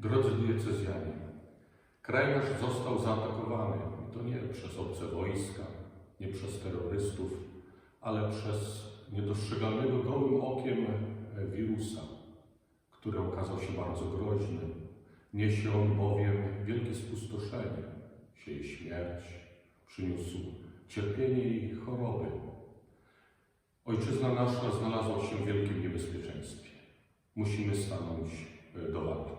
Drodzy diecezjanie, kraj nasz został zaatakowany i to nie przez obce wojska, nie przez terrorystów, ale przez niedostrzegalnego gołym okiem wirusa, który okazał się bardzo groźny. Niesie on bowiem wielkie spustoszenie, sieje śmierć, przyniósł cierpienie i choroby. Ojczyzna nasza znalazła się w wielkim niebezpieczeństwie. Musimy stanąć e, do walki.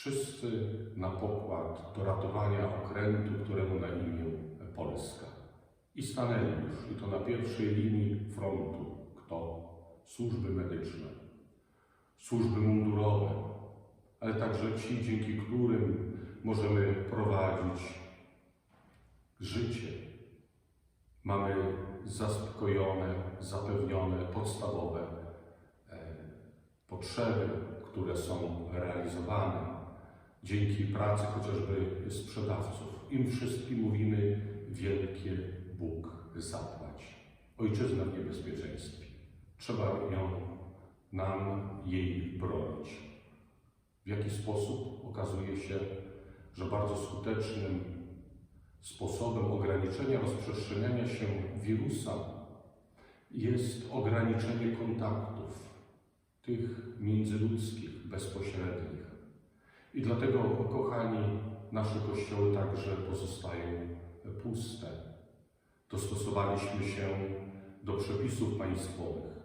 Wszyscy na pokład do ratowania okrętu, któremu na imię Polska. I stanęli już, i to na pierwszej linii frontu. Kto? Służby medyczne, służby mundurowe, ale także ci, dzięki którym możemy prowadzić życie. Mamy zaspokojone, zapewnione podstawowe e, potrzeby, które są realizowane dzięki pracy chociażby sprzedawców. Im wszystkim mówimy wielkie Bóg zapłać. Ojczyzna w niebezpieczeństwie. Trzeba ją, nam jej bronić. W jaki sposób okazuje się, że bardzo skutecznym sposobem ograniczenia rozprzestrzeniania się wirusa jest ograniczenie kontaktów, tych międzyludzkich, bezpośrednich. I dlatego, kochani, nasze kościoły także pozostają puste. Dostosowaliśmy się do przepisów państwowych.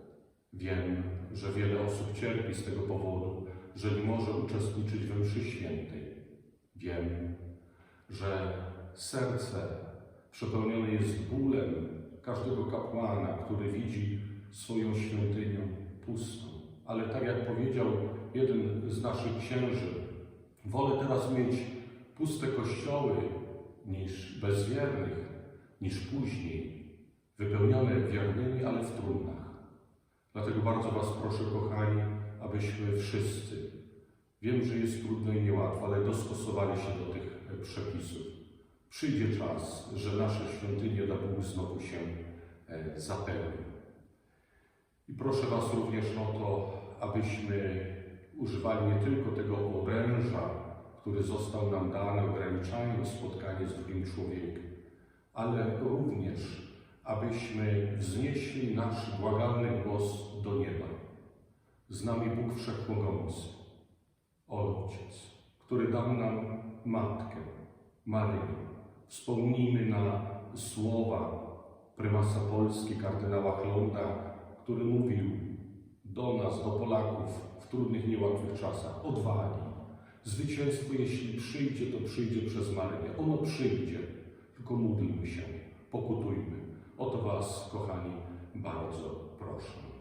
Wiem, że wiele osób cierpi z tego powodu, że nie może uczestniczyć we mszy świętej. Wiem, że serce przepełnione jest bólem każdego kapłana, który widzi swoją świątynię pustą. Ale tak jak powiedział jeden z naszych księży, wolę teraz mieć puste kościoły niż bezwiernych, niż później, wypełnione wiernymi, ale w trudnach. Dlatego bardzo Was proszę, kochani, abyśmy wszyscy, wiem, że jest trudno i niełatwo, ale dostosowali się do tych przepisów. Przyjdzie czas, że nasze świątynie dla Bóg znowu się e, zapełnią. I proszę Was również o to, abyśmy używali nie tylko tego oręża, który został nam dany, ograniczając spotkanie z drugim człowiekiem, ale również, abyśmy wznieśli nasz błagalny głos do nieba. Z nami Bóg Wszechmogący, Ojciec, który dał nam Matkę, Maryję. Wspomnijmy na słowa prymasa Polski, kardynała Chlonda, który mówił do nas, do Polaków w trudnych, niełatwych czasach, odwagi. Zwycięstwo, jeśli przyjdzie, to przyjdzie przez Maryję. Ono przyjdzie, tylko módlmy się, pokutujmy. O to Was, kochani, bardzo proszę.